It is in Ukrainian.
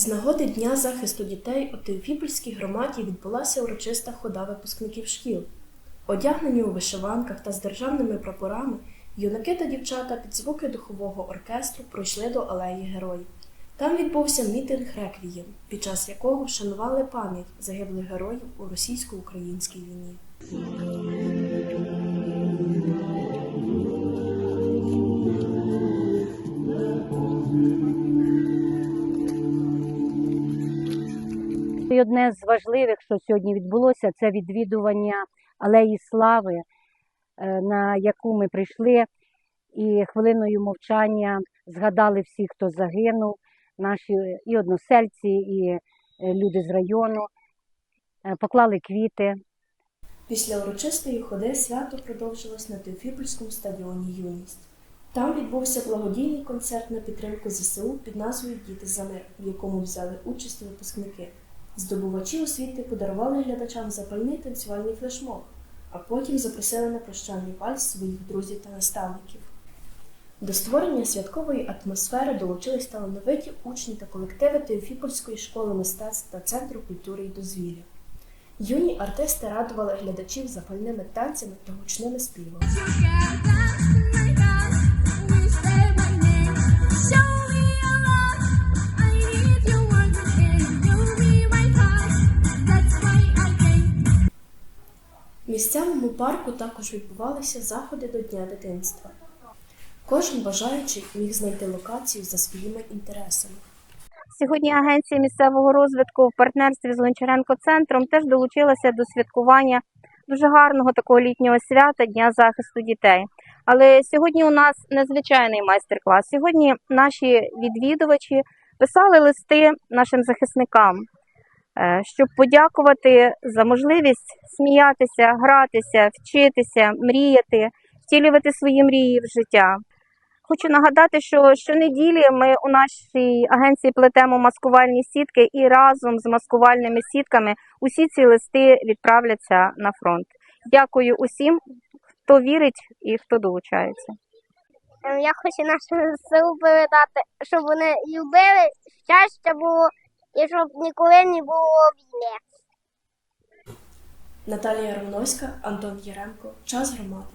З нагоди Дня захисту дітей у Теофіпольській громаді відбулася урочиста хода випускників шкіл. Одягнені у вишиванках та з державними прапорами, юнаки та дівчата під звуки духового оркестру пройшли до алеї героїв. Там відбувся мітинг реквієм, під час якого вшанували пам'ять загиблих героїв у російсько-українській війні. І одне з важливих, що сьогодні відбулося, це відвідування алеї слави, е, на яку ми прийшли, і хвилиною мовчання згадали всіх, хто загинув, наші і односельці, і е, люди з району, Е, поклали квіти. Після урочистої ходи свято продовжилось на Теофіпольському стадіоні Юність. Там відбувся благодійний концерт на підтримку ЗСУ під назвою Діти за мир, в якому взяли участь випускники. Здобувачі освіти подарували глядачам запальний танцювальний флешмоб, а потім запросили на прощальний вальс своїх друзів та наставників. До створення святкової атмосфери долучились талановиті учні та колективи Теофіпольської школи мистецтв та Центру культури і дозвілля. Юні артисти радували глядачів запальними танцями та гучними співами. Місцевому парку також відбувалися заходи до Дня дитинства. Кожен бажаючий міг знайти локацію за своїми інтересами. Сьогодні Агенція місцевого розвитку в партнерстві з Гончаренко центром теж долучилася до святкування дуже гарного такого літнього свята Дня захисту дітей. Але сьогодні у нас незвичайний майстер-клас. Сьогодні наші відвідувачі писали листи нашим захисникам, щоб подякувати за можливість сміятися, гратися, вчитися, мріяти, втілювати свої мрії в життя. Хочу нагадати, що щонеділі ми у нашій агенції плетемо маскувальні сітки і разом з маскувальними сітками усі ці листи відправляться на фронт. Дякую усім, хто вірить і хто долучається. Ем, Я хочу нашим ЗСУ передати, щоб вони любили, щастя було і щоб ніколи не було війни. Наталія Ромновська, Антон Яремко. Час громади.